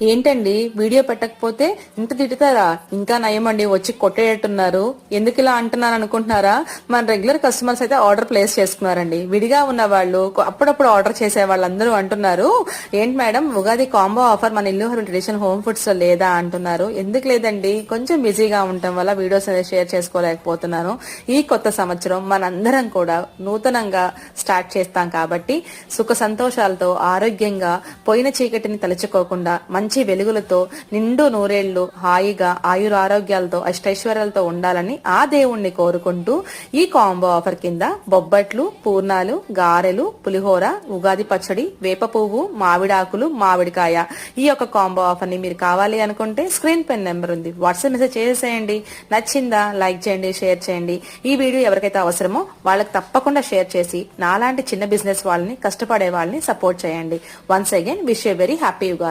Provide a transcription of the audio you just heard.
ఏంటండి? వీడియో పెట్టకపోతే ఇంత తిడతారా? ఇంకా నయమండి వచ్చి కొట్టేటట్టున్నారు. ఎందుకు ఇలా అంటున్నారు అనుకుంటున్నారా? మన రెగ్యులర్ కస్టమర్స్ అయితే ఆర్డర్ ప్లేస్ చేసుకున్నారండి. విడిగా ఉన్న వాళ్ళు అప్పుడప్పుడు ఆర్డర్ చేసే వాళ్ళందరూ అంటున్నారు. ఏంటి మేడం ఉగాది కాంబో ఆఫర్ మన ఇల్లు ట్రెడిషన్ హోమ్ ఫుడ్స్లో లేదా? అంటున్నారు. ఎందుకు లేదండి? కొంచెం బిజీగా ఉండటం వల్ల వీడియోస్ అనేది షేర్ చేసుకోలేకపోతున్నాను ఈ కొత్త సంవత్సరం మనందరం కూడా నూతనంగా స్టార్ట్ చేస్తాం కాబట్టి సుఖ సంతోషాలతో ఆరోగ్యంగా పోయిన చీకటిని తలుచుకోకుండా మంచి మంచి వెలుగులతో నిండు నూరేళ్ళు హాయిగా ఆయురారోగ్యాలతో అష్టైశ్వర్యాలతో ఉండాలని ఆ దేవుణ్ణి కోరుకుంటూ ఈ కాంబో ఆఫర్ కింద బొబ్బట్లు పూర్ణాలు గారెలు పులిహోర ఉగాది పచ్చడి వేప పువ్వు మామిడాకులు మామిడికాయ ఈ యొక్క కాంబో ఆఫర్ని మీరు కావాలి అనుకుంటే స్క్రీన్ పెన్ నెంబర్ ఉంది. వాట్సాప్ మెసేజ్ చేసేయండి. నచ్చిందా లైక్ చేయండి షేర్ చేయండి. ఈ వీడియో ఎవరికైతే అవసరమో వాళ్ళకి తప్పకుండా షేర్ చేసి నాలాంటి చిన్న బిజినెస్ వాళ్ళని కష్టపడే వాళ్ళని సపోర్ట్ చేయండి. Once again wish you very happy యుగా